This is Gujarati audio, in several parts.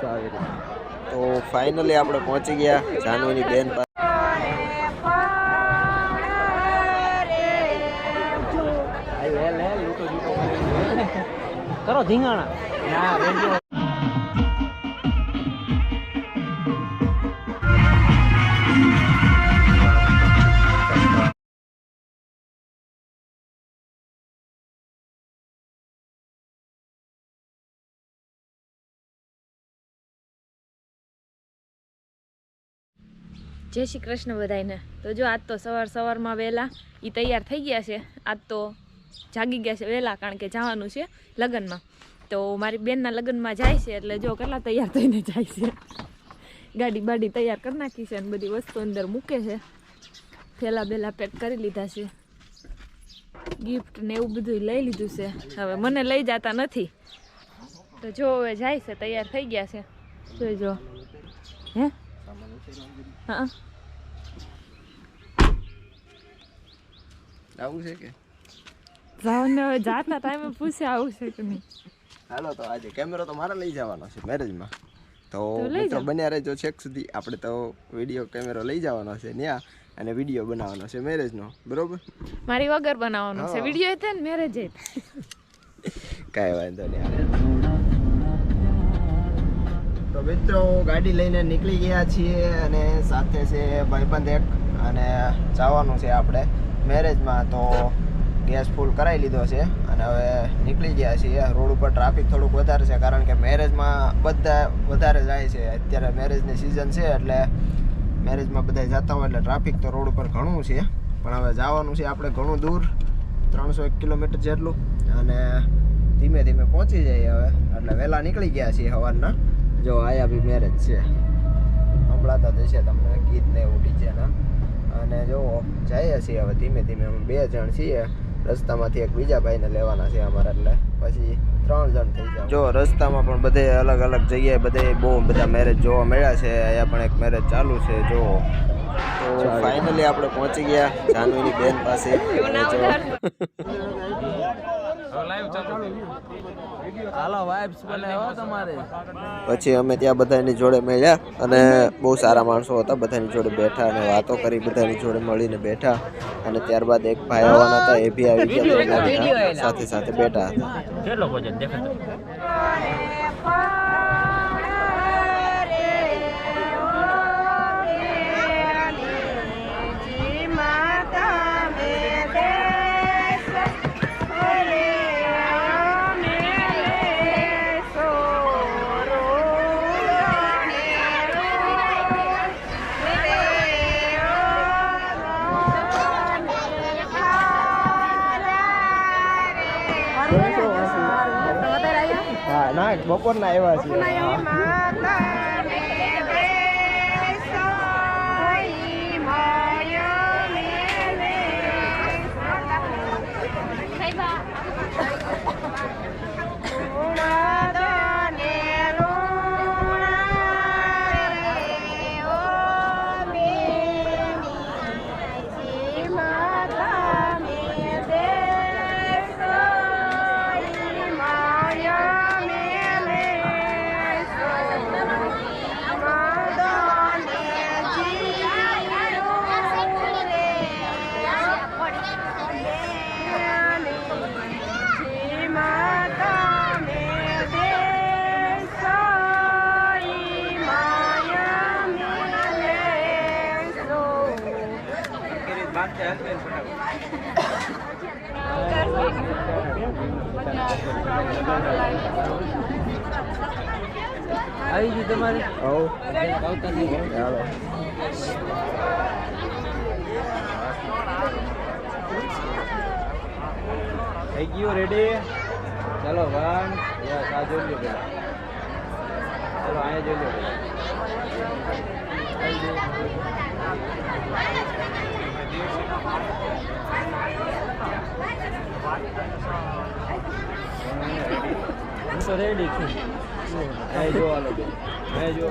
જો આવી રીતે તો ફાઇનલી આપણે પહોંચી ગયા જાનવીની બેન પાસે. કરો. ધીંગાણા. ના રેડિયો જય શ્રી કૃષ્ણ બધાને તો જો આજ તો સવાર સવારમાં વહેલા એ તૈયાર થઈ ગયા છે. આજ તો જાગી ગયા છે વહેલા કારણ કે જવાનું છે લગ્નમાં. તો મારી બેનના લગ્નમાં જાય છે એટલે જો કેટલા તૈયાર થઈને જાય છે. ગાડી બાડી તૈયાર કરી નાખી છે અને બધી વસ્તુ અંદર મૂકે છે. થેલા બેલા પેક કરી લીધા છે. ગિફ્ટ ને એવું બધું લઈ લીધું છે. હવે મને લઈ જતા નથી. તો જો હવે જાય છે, તૈયાર થઈ ગયા છે. જોઈ જો. હે? હા. આવું છે કે? જાવને જાતના ટાઈમે પૂછ્યા આવું છે કે નહીં. હાલો તો આજે કેમેરો તો મારે લઈ જવાનો છે મેરેજમાં તો મિત્રો. બન્યા રહેજો છેક સુધી. આપણે તો વીડિયો કેમેરો લઈ જવાનો છે ત્યાં અને વીડિયો બનાવવાનો છે મેરેજનો બરોબર? મારી વગર બનાવવાનો છે. વીડિયો છે ને મેરેજ કાંઈ વાંધો નહીં તો મિત્રો ગાડી લઈને નીકળી ગયા છીએ અને સાથે છે ભાઈબંધ એક અને જવાનું છે આપણે. મેરેજમાં તો ગેસ ફૂલ કરાવી લીધો છે. અને હવે નીકળી ગયા છીએ. રોડ ઉપર ટ્રાફિક થોડુંક વધારે છે, કારણ કે મેરેજમાં બધા વધારે જાય છે. અત્યારે મેરેજની સિઝન છે એટલે મેરેજમાં બધા જતા હોય એટલે ટ્રાફિક તો રોડ ઉપર ઘણું છે. પણ હવે જવાનું છે આપણે ઘણું દૂર, ત્રણસો એક કિલોમીટર જેટલું. અને ધીમે ધીમે પહોંચી જઈએ હવે. એટલે વહેલા નીકળી ગયા છીએ સવારના જો આયા બી મેરેજ છે. સંભળાતા જશે તમને, ગીત ને એવું ડીજેના અને જો જઈએ છીએ હવે ધીમે ધીમે અમે બે જણ છીએ રસ્તામાંથી એક બીજા ભાઈને લેવાના છે અમારા એટલે પછી ત્રણ જણ થઈ જાય જો રસ્તામાં પણ બધે અલગ અલગ જગ્યાએ બધે બહુ બધા મેરેજ જોવા મળ્યા છે અહીંયા પણ એક મેરેજ ચાલુ છે જો. તો ફાઇનલી આપણે પહોંચી ગયા જાનવીની બેન પાસે. પછી અમે ત્યાં બધાની જોડે મળ્યા અને બહુ સારા માણસો હતા બધાની જોડે બેઠા અને વાતો કરી બધાની જોડે મળીને બેઠા અને ત્યારબાદ એક ભાઈ આવવાના હતા એ બી આવી ગયા સાથે સાથે બેઠા હતા કેટલો બજેટ દેખાતો હા ના બપોરના આવ્યા છે આવી ગયું તમારે? થઈ ગયું રેડી ચાલો વન યસ આ જોઈ લો પેલા ચલો અહીંયા જોઈ લો હું તો રેડી છું. અહીં જો હાલો. અહીં જો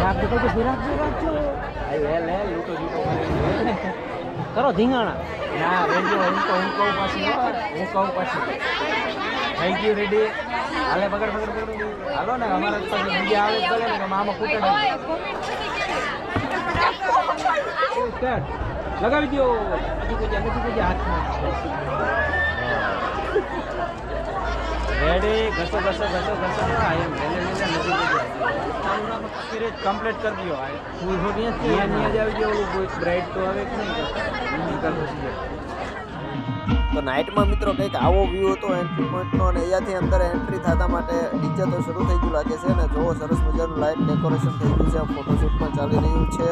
રાખજો રાખજો રાખજો રાખજો. આઈ હેલ હેલ લૂટો લૂટો કરો ધીંગાણા. ના રેડી હું કહું હું કહું પાછી હું. કહું પાછી. થેન્ક યુ રેડી હાલે પકડ પકડ પકડ. હાલો ને અમારે તો પછી આવે તો ને કે મામા કૂટે ને લગાવી દો નથી કોઈ નથી કોઈ હાથમાં. રેડી ઘસો ઘસો ઘસો ઘસો. આઈ એમ લેલે લેલે નથી કમ્પ્લીટ કરી દો આ ફૂલ અહીંયા અહીંયા જ આવી ગયો બ્રાઇડ બ્રાઇટ તો આવે કે નહીં? કરવું તો નાઇટમાં મિત્રો કંઈક આવો વ્યૂ હતો એન્ટ્રી પોઈન્ટનો અને અહીંયાથી અંદર એન્ટ્રી થતા માટે નીચે તો શરૂ થઈ ગયું લાગે છે અને જોવો સરસ મજાનું લાઇટ ડેકોરેશન થઈ ગયું છે ફોટોશૂટ પણ ચાલી રહ્યું છે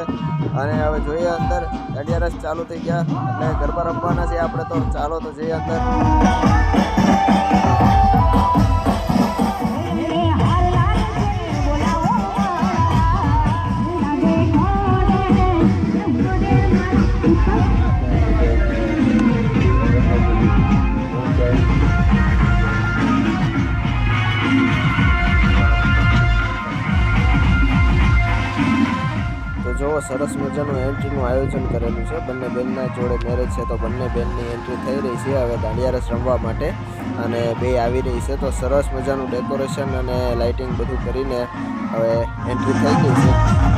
અને હવે જોઈએ અંદર અગિયારસ ચાલુ થઈ ગયા, એટલે ગરબા રમવાના છે આપણે તો ચાલો તો જઈએ અંદર. સરસ મજાનું એન્ટ્રીનું આયોજન કરેલું છે. બંને બેનના જોડે મેરેજ છે તો બંને બેનની એન્ટ્રી થઈ રહી છે. હવે દાંડિયારસ રમવા માટે અને બે આવી રહી છે. તો સરસ મજાનું ડેકોરેશન અને લાઇટિંગ બધું કરીને હવે એન્ટ્રી થઈ ગઈ છે.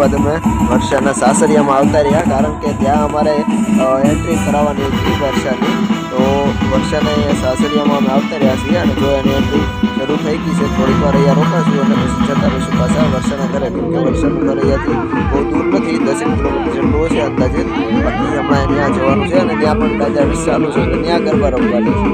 ત્યારબાદ અમે વર્ષાના સાસરિયામાં આવતા રહ્યા, કારણ કે ત્યાં અમારે એન્ટ્રી કરાવવાની હતી વર્ષાની. તો વર્ષાને સાસરિયામાં અમે આવતા રહ્યા છીએ અને જો એની એન્ટ્રી શરૂ થઈ ગઈ છે, થોડીક વાર અહીંયા રોકાશું અને પછી જતા રહીશું પાછા વર્ષાના ઘરે, કેમ કે વર્ષાનું ઘર અહીંયાથી બહુ દૂર નથી, દસેક કિલોમીટર જેટલું હશે અંદાજે. બાકી હમણાં ત્યાં જવાનું છે અને ત્યાં પણ દાદા ચાલુ છે અને ત્યાં ગરબા રમવાનું છે.